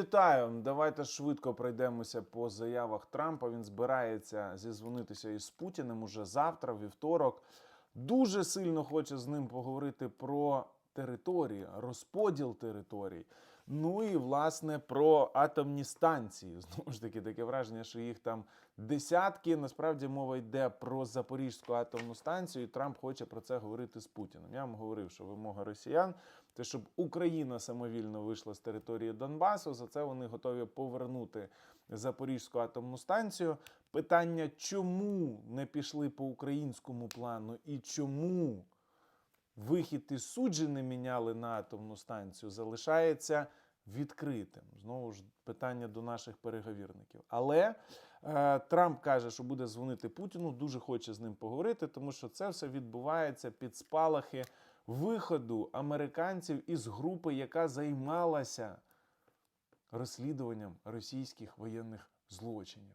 Вітаю, давайте швидко пройдемося по заявах Трампа. Він збирається зізвонитися із Путіним уже завтра, вівторок. Дуже сильно хоче з ним поговорити про території, розподіл територій. Ну і власне про атомні станції. Знову ж таки, таке враження, що їх там десятки. Насправді мова йде про Запорізьку атомну станцію. і Трамп хоче про це говорити з Путіним. Я вам говорив, що вимога росіян те, щоб Україна самовільно вийшла з території Донбасу. За це вони готові повернути Запорізьку атомну станцію. Питання, чому не пішли по українському плану і чому вихід із суджі не міняли на атомну станцію, залишається відкритим. Знову ж питання до наших переговірників. Але е, Трамп каже, що буде дзвонити Путіну, дуже хоче з ним поговорити, тому що це все відбувається під спалахи виходу американців із групи, яка займалася розслідуванням російських воєнних злочинів.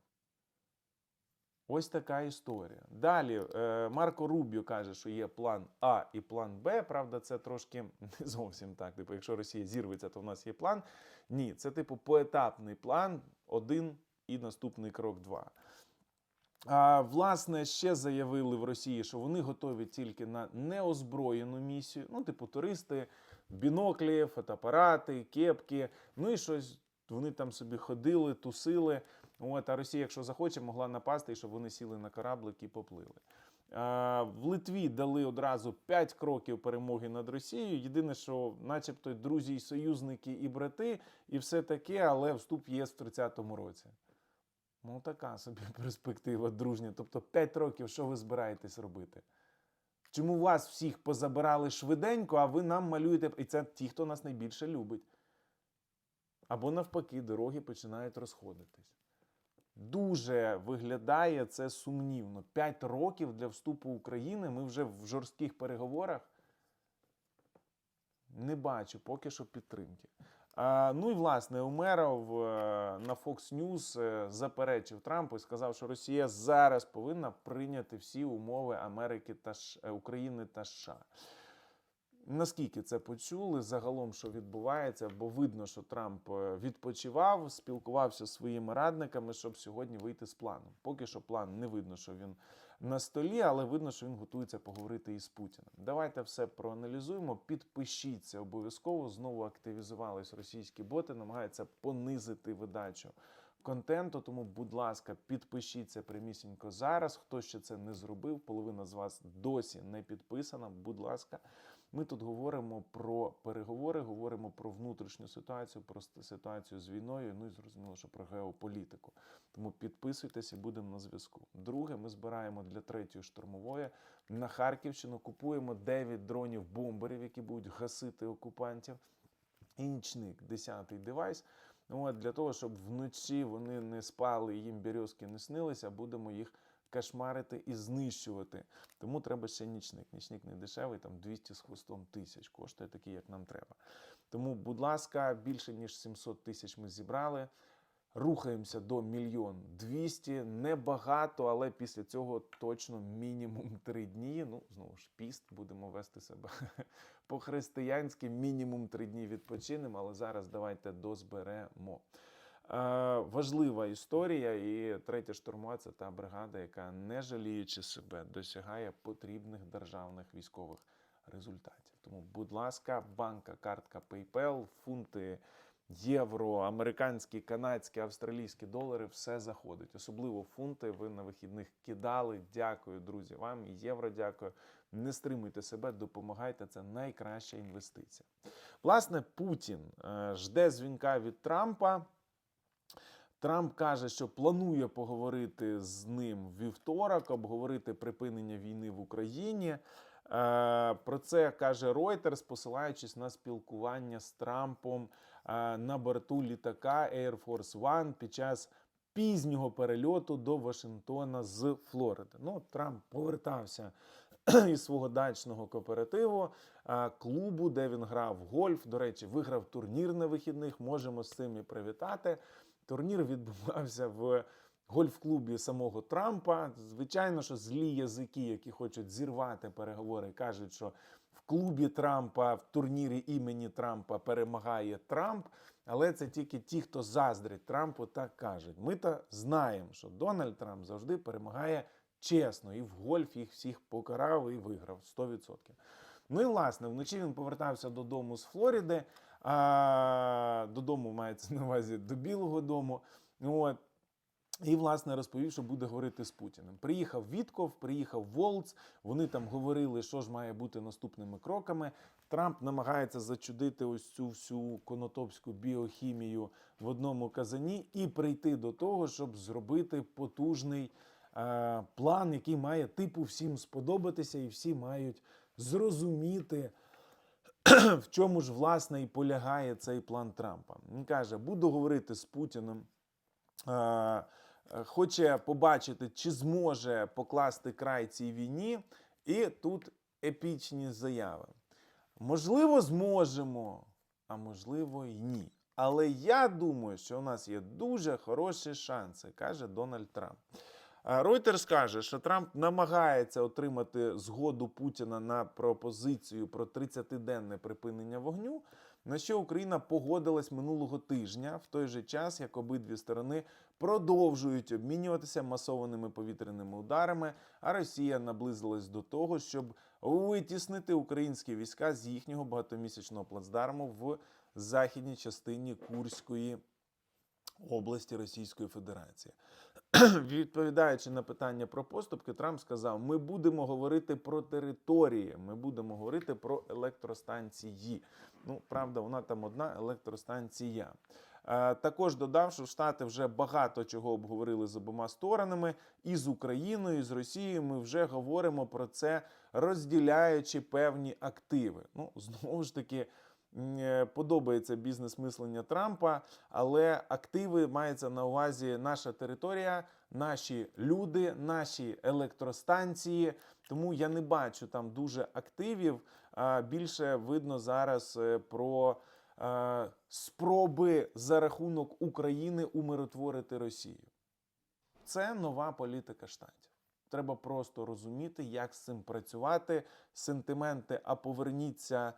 Ось така історія. Далі е, Марко Рубіо каже, що є план А і план Б. Правда, це трошки не зовсім так. Типу, якщо Росія зірветься, то в нас є план. Ні, це типу поетапний план, один і наступний крок два. А, власне, ще заявили в Росії, що вони готові тільки на неозброєну місію. Ну, типу, туристи, біноклі, фотоапарати, кепки. Ну і щось вони там собі ходили, тусили. От, а Росія, якщо захоче, могла напасти, і щоб вони сіли на кораблик і поплили. А, в Литві дали одразу 5 кроків перемоги над Росією. Єдине, що, начебто, друзі, і союзники і брати, і все таке, але вступ ЄС в 30-му році. Ну, така собі перспектива дружня. Тобто 5 років, що ви збираєтесь робити? Чому вас всіх позабирали швиденько, а ви нам малюєте. І це ті, хто нас найбільше любить. Або навпаки, дороги починають розходитись. Дуже виглядає це сумнівно. 5 років для вступу України. Ми вже в жорстких переговорах. Не бачу поки що підтримки. Ну і власне Умеров е, на Fox News е, заперечив Трампу і сказав, що Росія зараз повинна прийняти всі умови Америки та Ш- е, України та США. Наскільки це почули загалом, що відбувається, бо видно, що Трамп е, відпочивав, спілкувався зі своїми радниками, щоб сьогодні вийти з планом. Поки що план не видно, що він на столі, але видно, що він готується поговорити із Путіним. Давайте все проаналізуємо. Підпишіться обов'язково. Знову активізувались російські боти, намагаються понизити видачу контенту. Тому, будь ласка, підпишіться прямісінько зараз. Хто ще це не зробив, половина з вас досі не підписана. Будь ласка. Ми тут говоримо про переговори, говоримо про внутрішню ситуацію, про ситуацію з війною. Ну і зрозуміло, що про геополітику. Тому підписуйтесь і будемо на зв'язку. Друге, ми збираємо для третьої штурмової на Харківщину. Купуємо 9 дронів бомберів, які будуть гасити окупантів. І нічник, 10-й девайс. Ну, От, для того, щоб вночі вони не спали, їм березки не снилися, будемо їх кошмарити і знищувати. Тому треба ще нічник. Нічник не дешевий, там 200 з хвостом тисяч коштує такий, як нам треба. Тому, будь ласка, більше ніж 700 тисяч ми зібрали. Рухаємося до мільйон двісті. Небагато, але після цього точно мінімум три дні. Ну, знову ж піст, будемо вести себе по-християнськи. Мінімум три дні відпочинемо, але зараз давайте дозберемо. Е, важлива історія, і третя штурмова це та бригада, яка, не жаліючи себе, досягає потрібних державних військових результатів. Тому, будь ласка, банка, картка PayPal, фунти, євро, американські, канадські, австралійські долари все заходить. Особливо фунти. Ви на вихідних кидали. Дякую, друзі. Вам і євро. Дякую. Не стримуйте себе, допомагайте. Це найкраща інвестиція. Власне, Путін е, жде дзвінка від Трампа. Трамп каже, що планує поговорити з ним вівторок, обговорити припинення війни в Україні. Е, Про це каже Reuters, посилаючись на спілкування з Трампом е, на борту літака Air Force One під час пізнього перельоту до Вашингтона з Флориди. Ну, Трамп повертався із свого дачного кооперативу е, клубу, де він грав в гольф. До речі, виграв турнір на вихідних. Можемо з цим і привітати. Турнір відбувався в гольф-клубі самого Трампа. Звичайно, що злі язики, які хочуть зірвати переговори, кажуть, що в клубі Трампа, в турнірі імені Трампа перемагає Трамп. Але це тільки ті, хто заздрить Трампу, так кажуть. Ми то знаємо, що Дональд Трамп завжди перемагає чесно, і в гольф їх всіх покарав і виграв 100%. Ну і власне, вночі він повертався додому з Флориди. А, додому мається на увазі до Білого дому. От. І, власне, розповів, що буде говорити з Путіним. Приїхав Вітков, приїхав Волц. Вони там говорили, що ж має бути наступними кроками. Трамп намагається зачудити ось цю всю конотопську біохімію в одному казані і прийти до того, щоб зробити потужний е, план, який має типу всім сподобатися, і всі мають зрозуміти, в чому ж власне і полягає цей план Трампа. Він каже: буду говорити з Путіним. Е, е, Хоче побачити, чи зможе покласти край цій війні, і тут епічні заяви. Можливо, зможемо, а можливо, й ні. Але я думаю, що у нас є дуже хороші шанси, каже Дональд Трамп. А Reuters каже, що Трамп намагається отримати згоду Путіна на пропозицію про 30-денне припинення вогню, на що Україна погодилась минулого тижня, в той же час, як обидві сторони продовжують обмінюватися масованими повітряними ударами, а Росія наблизилась до того, щоб витіснити українські війська з їхнього багатомісячного плацдарму в західній частині Курської області Російської Федерації. Відповідаючи на питання про поступки, Трамп сказав: ми будемо говорити про території, ми будемо говорити про електростанції. Ну, правда, вона там одна електростанція. Е, Також додав, що Штати вже багато чого обговорили з обома сторонами, і з Україною, і з Росією. Ми вже говоримо про це, розділяючи певні активи. Ну, знову ж таки. Е, Подобається бізнес-мислення Трампа, але активи мається на увазі наша територія, наші люди, наші електростанції. Тому я не бачу там дуже активів. Більше видно зараз е, про е, спроби за рахунок України умиротворити Росію. Це нова політика штатів. Треба просто розуміти, як з цим працювати. Сентименти, а поверніться,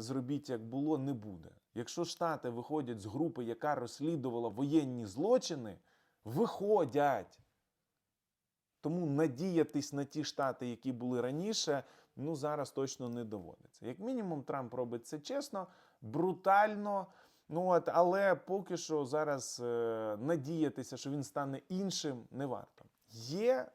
зробіть як було, не буде. Якщо Штати виходять з групи, яка розслідувала воєнні злочини, виходять. Тому надіятись на ті штати, які були раніше, ну зараз точно не доводиться. Як мінімум, Трамп робить це чесно, брутально. Ну от, але поки що зараз е, надіятися, що він стане іншим, не варто. Є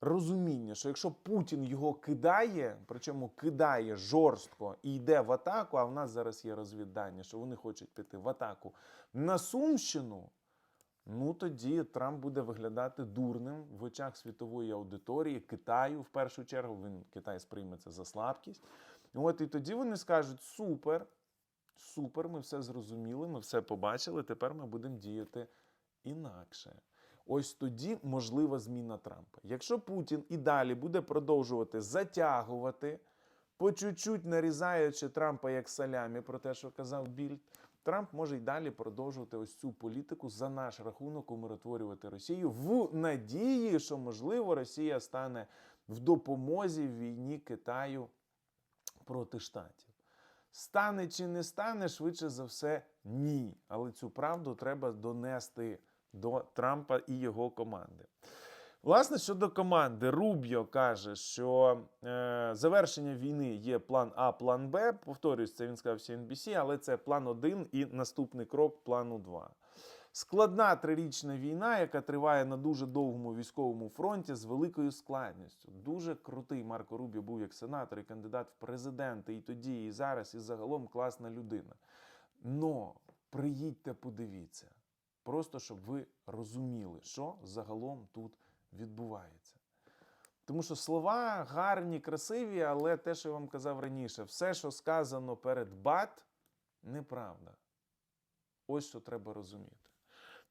розуміння, що якщо Путін його кидає, причому кидає жорстко і йде в атаку, а в нас зараз є розвіддання, що вони хочуть піти в атаку на Сумщину. Ну тоді Трамп буде виглядати дурним в очах світової аудиторії, Китаю в першу чергу. Він Китай сприйме це за слабкість. От і тоді вони скажуть: супер, супер, ми все зрозуміли, ми все побачили. Тепер ми будемо діяти інакше. Ось тоді можлива зміна Трампа. Якщо Путін і далі буде продовжувати затягувати, по чуть-чуть нарізаючи Трампа як салямі, про те, що казав Більд, Трамп може й далі продовжувати ось цю політику за наш рахунок умиротворювати Росію в надії, що можливо Росія стане в допомозі в війні Китаю проти штатів. Стане чи не стане, швидше за все, ні. Але цю правду треба донести до Трампа і його команди. Власне, щодо команди, Рубіо каже, що е, завершення війни є план А, план Б. Повторюсь, це він сказав CNBC, але це план 1 і наступний крок плану 2. Складна трирічна війна, яка триває на дуже довгому військовому фронті з великою складністю. Дуже крутий Марко Рубіо був як сенатор і кандидат в президенти і тоді, і зараз, і загалом класна людина. Но приїдьте, подивіться. Просто щоб ви розуміли, що загалом тут відбувається. Тому що слова гарні, красиві, але те, що я вам казав раніше, все, що сказано перед бат, неправда. Ось що треба розуміти.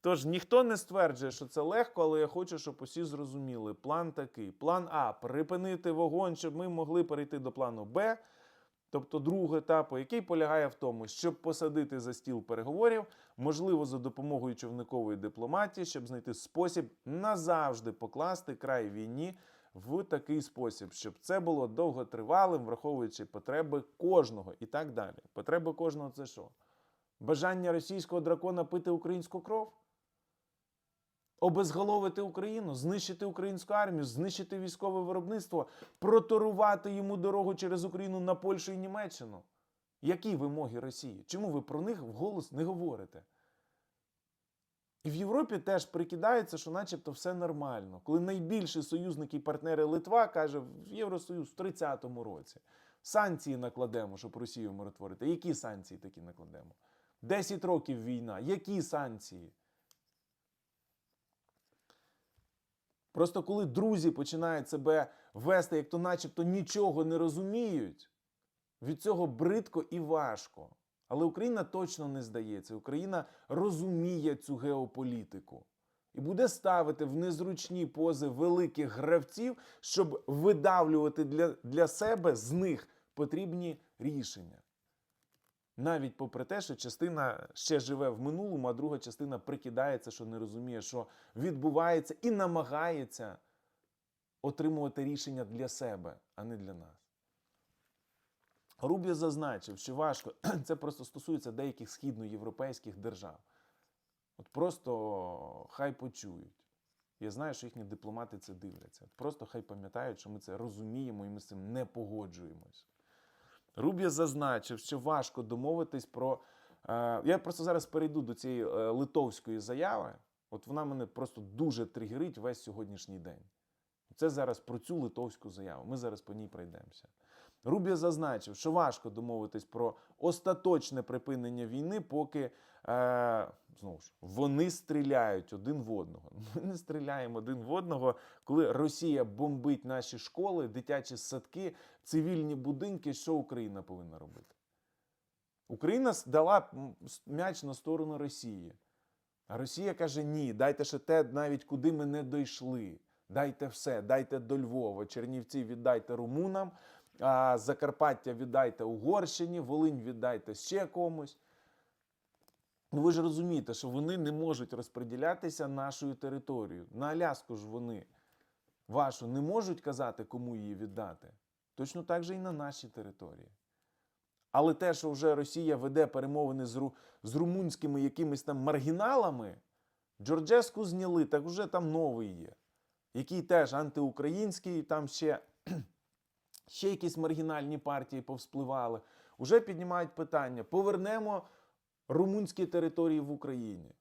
Тож ніхто не стверджує, що це легко, але я хочу, щоб усі зрозуміли. План такий: план А припинити вогонь, щоб ми могли перейти до плану Б, тобто другого етапу, який полягає в тому, щоб посадити за стіл переговорів, можливо, за допомогою човникової дипломатії, щоб знайти спосіб назавжди покласти край війні в такий спосіб, щоб це було довготривалим, враховуючи потреби кожного і так далі. Потреби кожного це що? Бажання російського дракона пити українську кров? Обезголовити Україну, знищити українську армію, знищити військове виробництво, проторувати йому дорогу через Україну на Польщу і Німеччину. Які вимоги Росії? Чому ви про них вголос не говорите? І в Європі теж прикидається, що начебто все нормально. Коли найбільші союзники і партнери Литва каже, в Євросоюз в 30-му році санкції накладемо, щоб Росію миротворити. Які санкції такі накладемо? 10 років війна. Які санкції? Просто коли друзі починають себе вести, як то начебто нічого не розуміють, від цього бридко і важко. Але Україна точно не здається. Україна розуміє цю геополітику і буде ставити в незручні пози великих гравців, щоб видавлювати для, для себе з них потрібні рішення. Навіть попри те, що частина ще живе в минулому, а друга частина прикидається, що не розуміє, що відбувається, і намагається отримувати рішення для себе, а не для нас. Рубі зазначив, що важко, це просто стосується деяких східноєвропейських держав. От просто хай почують. Я знаю, що їхні дипломати це дивляться. Просто хай пам'ятають, що ми це розуміємо і ми з цим не погоджуємось. Рубі зазначив, що важко домовитись про. Е, я просто зараз перейду до цієї е, литовської заяви. От вона мене просто дуже тригерить весь сьогоднішній день. Це зараз про цю литовську заяву. Ми зараз по ній пройдемося. Рубі зазначив, що важко домовитись про остаточне припинення війни, поки е, знову ж вони стріляють один в одного. Ми не стріляємо один в одного, коли Росія бомбить наші школи, дитячі садки, цивільні будинки. Що Україна повинна робити? Україна дала м'яч на сторону Росії. А Росія каже: ні, дайте ще те, навіть куди ми не дійшли. Дайте все, дайте до Львова, Чернівці віддайте румунам, а Закарпаття віддайте Угорщині, Волинь віддайте ще комусь. Ну ви ж розумієте, що вони не можуть розподілятися нашою територією. На Аляску ж вони вашу не можуть казати, кому її віддати. Точно так же і на нашій території. Але те, що вже Росія веде перемовини з, ру... з румунськими якимись там маргіналами, Джорджеску зняли, так вже там новий є, який теж антиукраїнський, там ще, ще якісь маргінальні партії повспливали. Уже піднімають питання: повернемо румунські території в Україні.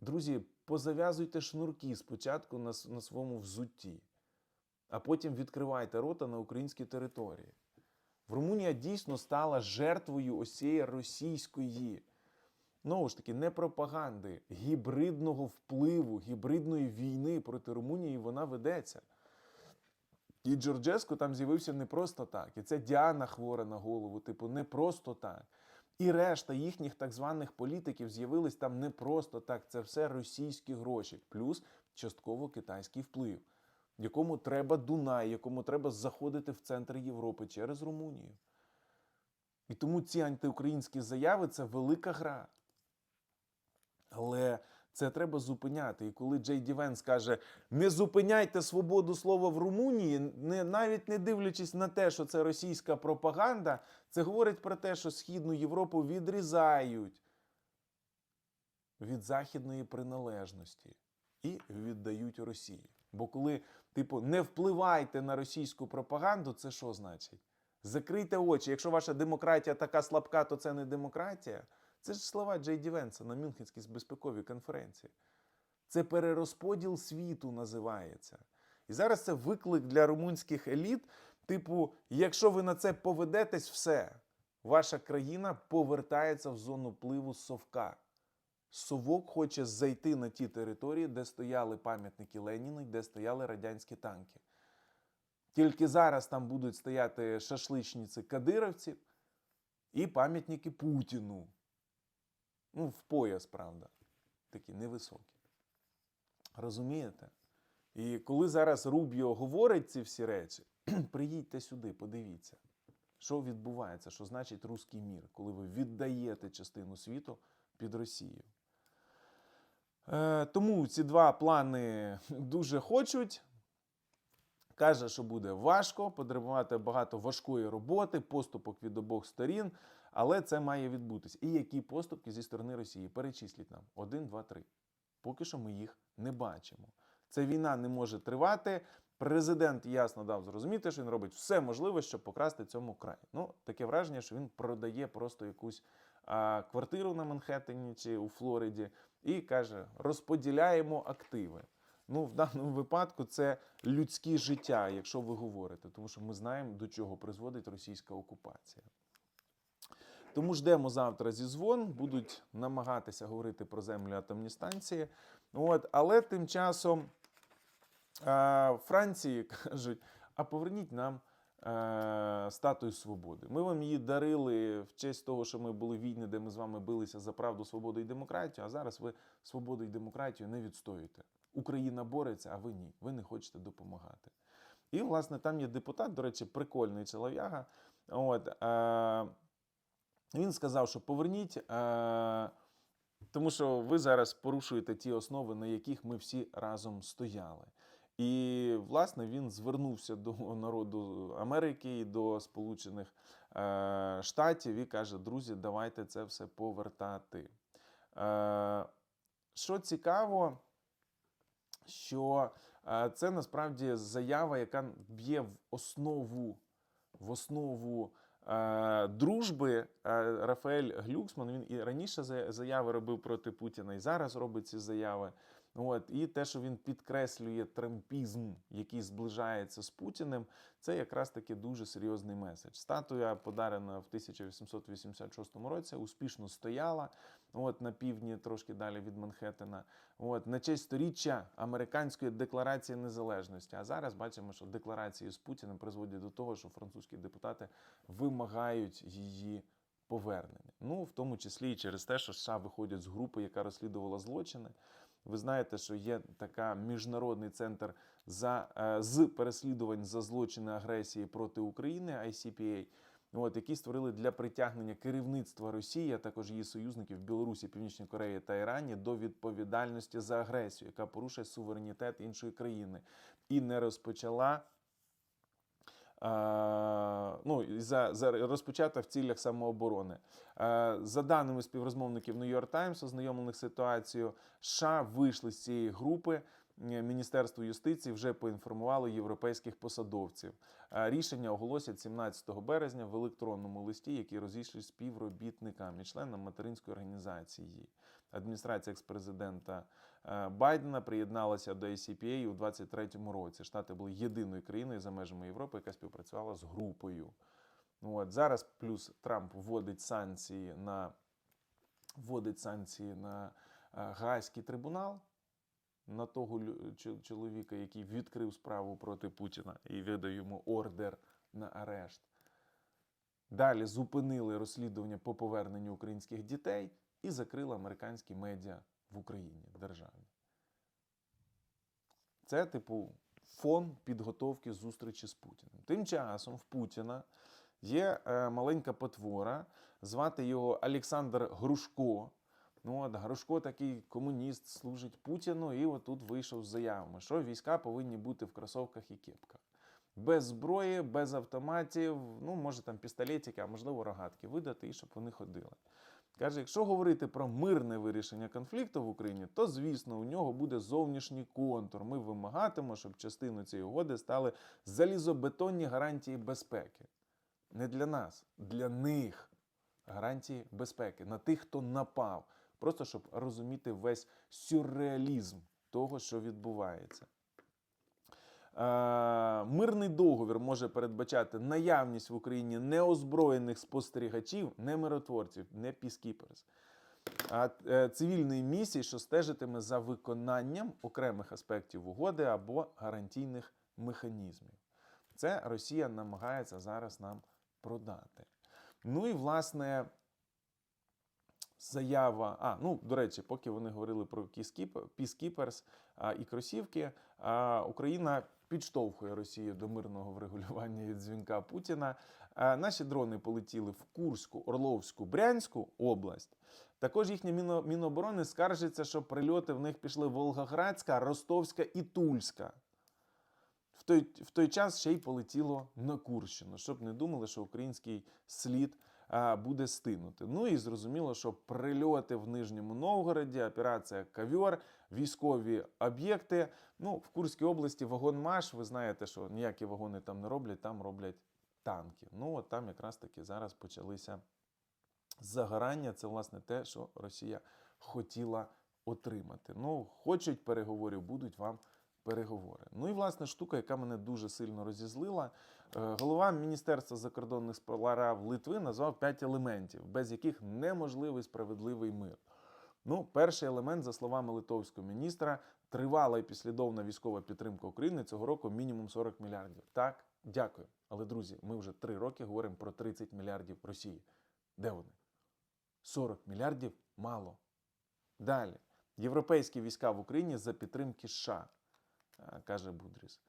Друзі, позав'язуйте шнурки спочатку на, на своєму взутті, а потім відкривайте рота на українській території. В Румунія дійсно стала жертвою ось цієї російської, знову ж таки, не пропаганди, гібридного впливу, гібридної війни проти Румунії вона ведеться. І Джорджеско там з'явився не просто так. І це Діана хвора на голову, типу, не просто так. І решта їхніх так званих політиків з'явились там не просто так. Це все російські гроші, плюс частково китайський вплив якому треба Дунай, якому треба заходити в центр Європи через Румунію. І тому ці антиукраїнські заяви це велика гра. Але це треба зупиняти. І коли Джей Ді Венс каже, не зупиняйте свободу слова в Румунії, не, навіть не дивлячись на те, що це російська пропаганда, це говорить про те, що Східну Європу відрізають від західної приналежності і віддають Росії. Бо коли, типу, не впливайте на російську пропаганду, це що значить? Закрийте очі. Якщо ваша демократія така слабка, то це не демократія. Це ж слова Джей Ді Венса на Мюнхенській безпековій конференції. Це перерозподіл світу називається. І зараз це виклик для румунських еліт. Типу, якщо ви на це поведетесь, все, ваша країна повертається в зону пливу совка. Совок хоче зайти на ті території, де стояли пам'ятники Леніну, де стояли радянські танки. Тільки зараз там будуть стояти шашличниці кадировців і пам'ятники Путіну. Ну, в пояс, правда, такі невисокі. Розумієте? І коли зараз Рубіо говорить ці всі речі, приїдьте сюди, подивіться, що відбувається, що значить руський мір, коли ви віддаєте частину світу під Росію. Е, тому ці два плани дуже хочуть. Каже, що буде важко, потребувати багато важкої роботи, поступок від обох сторін, але це має відбутись. І які поступки зі сторони Росії? Перечисліть нам один, два, три. Поки що ми їх не бачимо. Ця війна не може тривати. Президент ясно дав зрозуміти, що він робить все можливе, щоб покрасти цьому край. Ну, таке враження, що він продає просто якусь а, квартиру на Манхеттені чи у Флориді і каже: розподіляємо активи. Ну, в даному випадку це людське життя, якщо ви говорите, тому що ми знаємо, до чого призводить російська окупація. Тому ждемо завтра зі дзвон, будуть намагатися говорити про землю атомні станції. От, але тим часом е, Франції кажуть: а поверніть нам е, статую свободи. Ми вам її дарили в честь того, що ми були війни, де ми з вами билися за правду, свободу і демократію. А зараз ви свободу і демократію не відстоюєте. Україна бореться, а ви ні. Ви не хочете допомагати. І, власне, там є депутат, до речі, прикольний чолов'яга. От, е, він сказав, що поверніть, е, тому що ви зараз порушуєте ті основи, на яких ми всі разом стояли. І, власне, він звернувся до народу Америки і до Сполучених е, Штатів і каже: друзі, давайте це все повертати. Е, що цікаво, що е, це насправді заява, яка б'є в основу, в основу дружби. Е, Рафаель Глюксман він і раніше за- заяви робив проти Путіна, і зараз робить ці заяви. От, і те, що він підкреслює трампізм, який зближається з Путіним, це якраз таки дуже серйозний меседж. Статуя, подарена в 1886 році, успішно стояла от, на півдні, трошки далі від Манхеттена, от, на честь сторіччя американської декларації незалежності. А зараз бачимо, що декларації з Путіним призводять до того, що французькі депутати вимагають її повернення. Ну, в тому числі і через те, що США виходять з групи, яка розслідувала злочини. Ви знаєте, що є така міжнародний центр за, е, з переслідувань за злочини агресії проти України ICPA, от, які створили для притягнення керівництва Росії, а також її союзників Білорусі, Північній Кореї та Ірані до відповідальності за агресію, яка порушує суверенітет іншої країни і не розпочала. Ну, за, за розпочата в цілях самооборони. За даними співрозмовників New York Times, ознайомлених ситуацією, США вийшли з цієї групи. Е, Міністерство юстиції вже поінформувало європейських посадовців. Е, Рішення оголосять 17 березня в електронному листі, який розійшли співробітникам і членам материнської організації. Адміністрація експрезидента е, Байдена приєдналася до ACPA у 23-му році. Штати були єдиною країною за межами Європи, яка співпрацювала з групою. От зараз плюс Трамп вводить санкції на вводить санкції на Гаазький трибунал на того чоловіка, який відкрив справу проти Путіна і видав йому ордер на арешт. Далі зупинили розслідування по поверненню українських дітей і закрили американські медіа в Україні державні. Це, типу, фон підготовки зустрічі з Путіним. Тим часом в Путіна є е, маленька потвора, звати його Олександр Грушко. Ну, от Грушко такий комуніст, служить Путіну, і отут вийшов з заявами, що війська повинні бути в кросовках і кепках. Без зброї, без автоматів, ну, може там пістолетики, а можливо рогатки видати, і щоб вони ходили. Каже, якщо говорити про мирне вирішення конфлікту в Україні, то звісно у нього буде зовнішній контур. Ми вимагатимемо, щоб частиною цієї угоди стали залізобетонні гарантії безпеки. Не для нас, для них гарантії безпеки, на тих, хто напав. Просто щоб розуміти весь сюрреалізм того, що відбувається. Е, Мирний договір може передбачати наявність в Україні неозброєних спостерігачів, не миротворців, не піскіперс, а е, цивільної місії, що стежитиме за виконанням окремих аспектів угоди або гарантійних механізмів. Це Росія намагається зараз нам продати. Ну і власне. Заява. А, ну, до речі, поки вони говорили про а, і кросівки, Україна підштовхує Росію до мирного врегулювання від дзвінка Путіна. Наші дрони полетіли в Курську, Орловську, Брянську область. Також їхнє Міно- Міноборони скаржиться, що прильоти в них пішли Волгоградська, Ростовська і Тульська. В той, в той час ще й полетіло на Курщину, щоб не думали, що український слід буде стинути. Ну і зрозуміло, що прильоти в Нижньому Новгороді, операція Кавьор, військові об'єкти. Ну, в Курській області вагон-маш, ви знаєте, що ніякі вагони там не роблять, там роблять танки. Ну, от там якраз таки зараз почалися загорання. Це, власне, те, що Росія хотіла отримати. Ну, хочуть переговорів, будуть вам переговори. Ну і власне штука, яка мене дуже сильно розізлила. Е, Голова Міністерства закордонних справ Литви назвав п'ять елементів, без яких неможливий справедливий мир. Ну, перший елемент, за словами литовського міністра, тривала і послідовна військова підтримка України цього року мінімум 40 мільярдів. Так, дякую. Але друзі, ми вже три роки говоримо про 30 мільярдів Росії. Де вони? 40 мільярдів мало. Далі. Європейські війська в Україні за підтримки США, каже Будріс.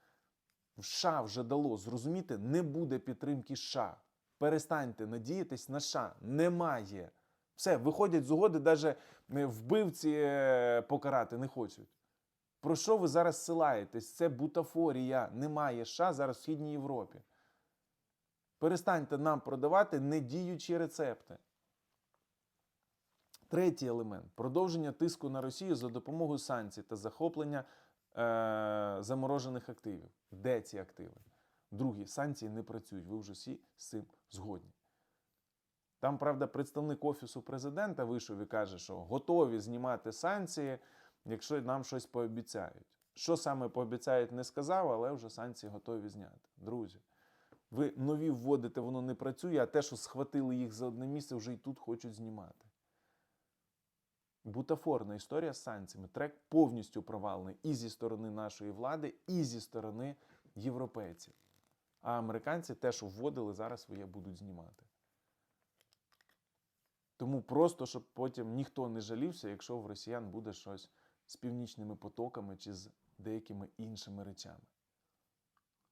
США вже дало зрозуміти, не буде підтримки США. Перестаньте надіятись на США. Немає. Все, виходять з угоди, навіть вбивці е, покарати не хочуть. Про що ви зараз силаєтесь? Це бутафорія. Немає США зараз в Східній Європі. Перестаньте нам продавати недіючі рецепти. Третій елемент продовження тиску на Росію за допомогою санкцій та захоплення е- заморожених активів. Де ці активи? Другі санкції не працюють. Ви вже всі з цим згодні. Там, правда, представник Офісу президента вийшов і каже, що готові знімати санкції, якщо нам щось пообіцяють. Що саме пообіцяють, не сказав, але вже санкції готові зняти. Друзі, ви нові вводите, воно не працює, а те, що схватили їх за одне місце, вже і тут хочуть знімати. Бутафорна історія з санкціями. Трек повністю провалений і зі сторони нашої влади, і зі сторони європейців. А американці те, що вводили, зараз своє будуть знімати. Тому просто, щоб потім ніхто не жалівся, якщо в росіян буде щось з північними потоками чи з деякими іншими речами.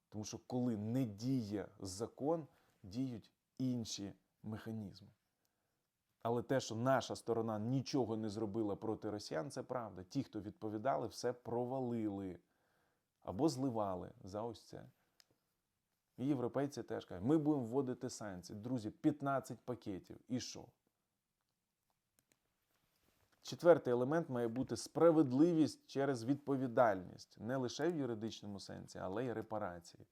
Тому що коли не діє закон, діють інші механізми. Але те, що наша сторона нічого не зробила проти росіян, це правда. Ті, хто відповідали, все провалили або зливали за ось це. І європейці теж кажуть, ми будемо вводити санкції. Друзі, 15 пакетів. І що? Четвертий елемент має бути справедливість через відповідальність не лише в юридичному сенсі, але й репарації.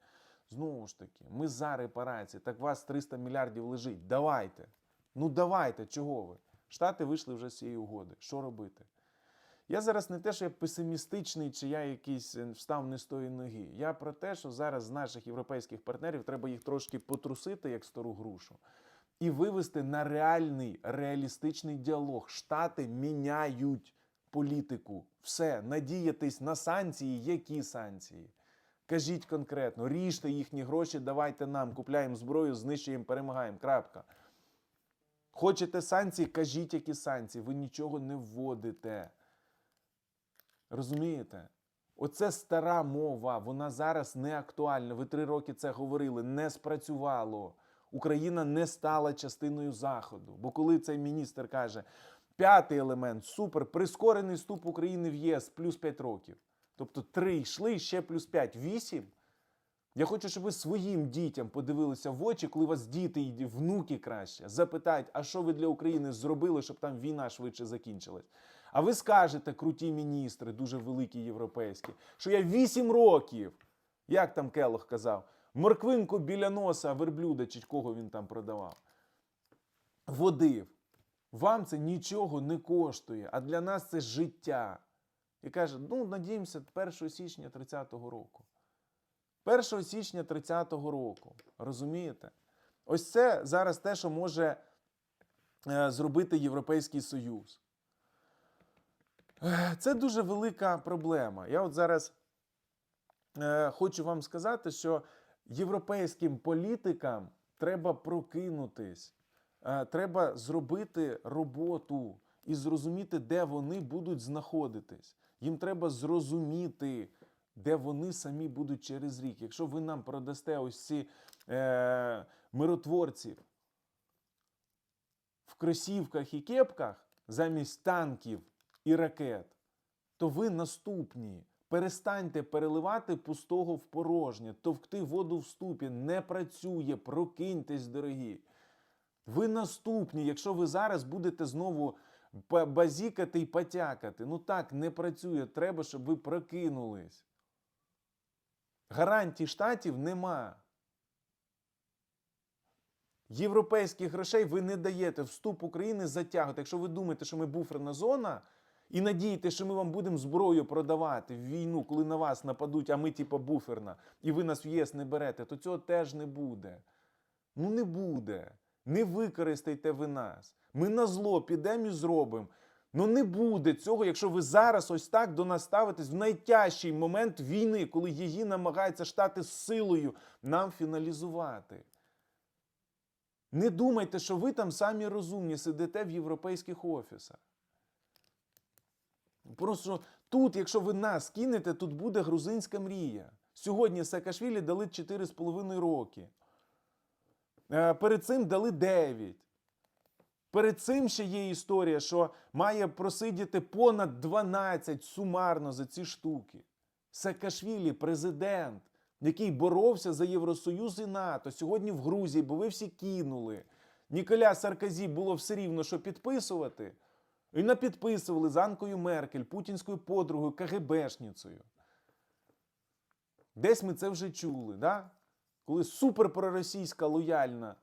Знову ж таки, ми за репарації. Так у вас 300 мільярдів лежить. Давайте. Ну давайте, чого ви? Штати вийшли вже з цієї угоди. Що робити? Я зараз не те, що я песимістичний, чи я якийсь е, встав не з тої ноги. Я про те, що зараз з наших європейських партнерів треба їх трошки потрусити, як стару грушу, і вивести на реальний, реалістичний діалог. Штати міняють політику. Все, надіятись на санкції, які санкції. Кажіть конкретно, ріжте їхні гроші, давайте нам, купляємо зброю, знищуємо, перемагаємо. Крапка. Хочете санкції, кажіть, які санкції. Ви нічого не вводите. Розумієте? Оце стара мова, вона зараз не актуальна. Ви три роки це говорили, не спрацювало. Україна не стала частиною Заходу. Бо коли цей міністр каже, п'ятий елемент супер, прискорений вступ України в ЄС плюс 5 років. Тобто три йшли, ще плюс 5, 8. Я хочу, щоб ви своїм дітям подивилися в очі, коли вас діти і внуки краще, запитають, а що ви для України зробили, щоб там війна швидше закінчилась. А ви скажете, круті міністри, дуже великі європейські, що я 8 років, як там Келох казав, морквинку біля носа верблюда, чи кого він там продавав, водив. Вам це нічого не коштує, а для нас це життя. І каже: ну, надіємося, 1 січня 30-го року. 1 січня 30-го року. Розумієте? Ось це зараз те, що може е, зробити Європейський Союз. Е, Це дуже велика проблема. Я от зараз е, хочу вам сказати, що європейським політикам треба прокинутись, треба зробити роботу і зрозуміти, де вони будуть знаходитись. Їм треба зрозуміти, де вони самі будуть через рік. Якщо ви нам продасте ось ці е, миротворців в кросівках і кепках замість танків і ракет, то ви наступні. Перестаньте переливати пустого в порожнє, товкти воду в ступі не працює. Прокиньтесь, дорогі. Ви наступні, якщо ви зараз будете знову базікати і потякати. Ну так не працює. Треба, щоб ви прокинулись. Гарантій штатів нема. Європейських грошей ви не даєте. Вступ України затягуєте. Якщо ви думаєте, що ми буферна зона, і надієтеся, що ми вам будемо зброю продавати в війну, коли на вас нападуть, а ми, типа, буферна, і ви нас в ЄС не берете, то цього теж не буде. Ну не буде. Не використайте ви нас. Ми на зло підемо і зробимо. Ну не буде цього, якщо ви зараз ось так до нас ставитесь в найтяжчий момент війни, коли її намагаються штати силою нам фіналізувати. Не думайте, що ви там самі розумні сидите в європейських офісах. Просто тут, якщо ви нас кинете, тут буде грузинська мрія. Сьогодні Саакашвілі дали 4,5 роки. Е, Перед цим дали 9. Перед цим ще є історія, що має просидіти понад 12 сумарно за ці штуки. Саакашвілі, президент, який боровся за Євросоюз і НАТО, сьогодні в Грузії, бо ви всі кинули. Ніколя Саркозі було все рівно, що підписувати. І напідписували з Анкою Меркель, путінською подругою, КГБшницею. Десь ми це вже чули, да? коли суперпроросійська лояльна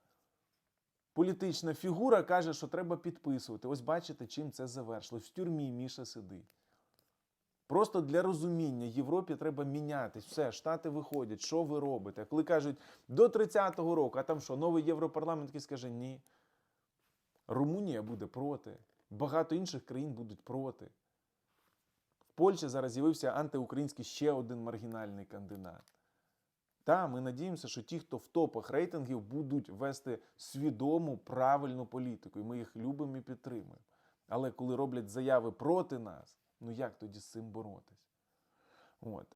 політична фігура каже, що треба підписувати. Ось бачите, чим це завершилось. В тюрмі Міша сидить. Просто для розуміння Європі треба мінятись. Все, штати виходять, що ви робите? Коли кажуть до 30-го року, а там що, новий Європарламент який скаже ні. Румунія буде проти, багато інших країн будуть проти. В Польщі зараз з'явився антиукраїнський ще один маргінальний кандидат. Та ми надіємося, що ті, хто в топах рейтингів, будуть вести свідому правильну політику, і ми їх любимо і підтримуємо. Але коли роблять заяви проти нас, ну як тоді з цим боротись? От.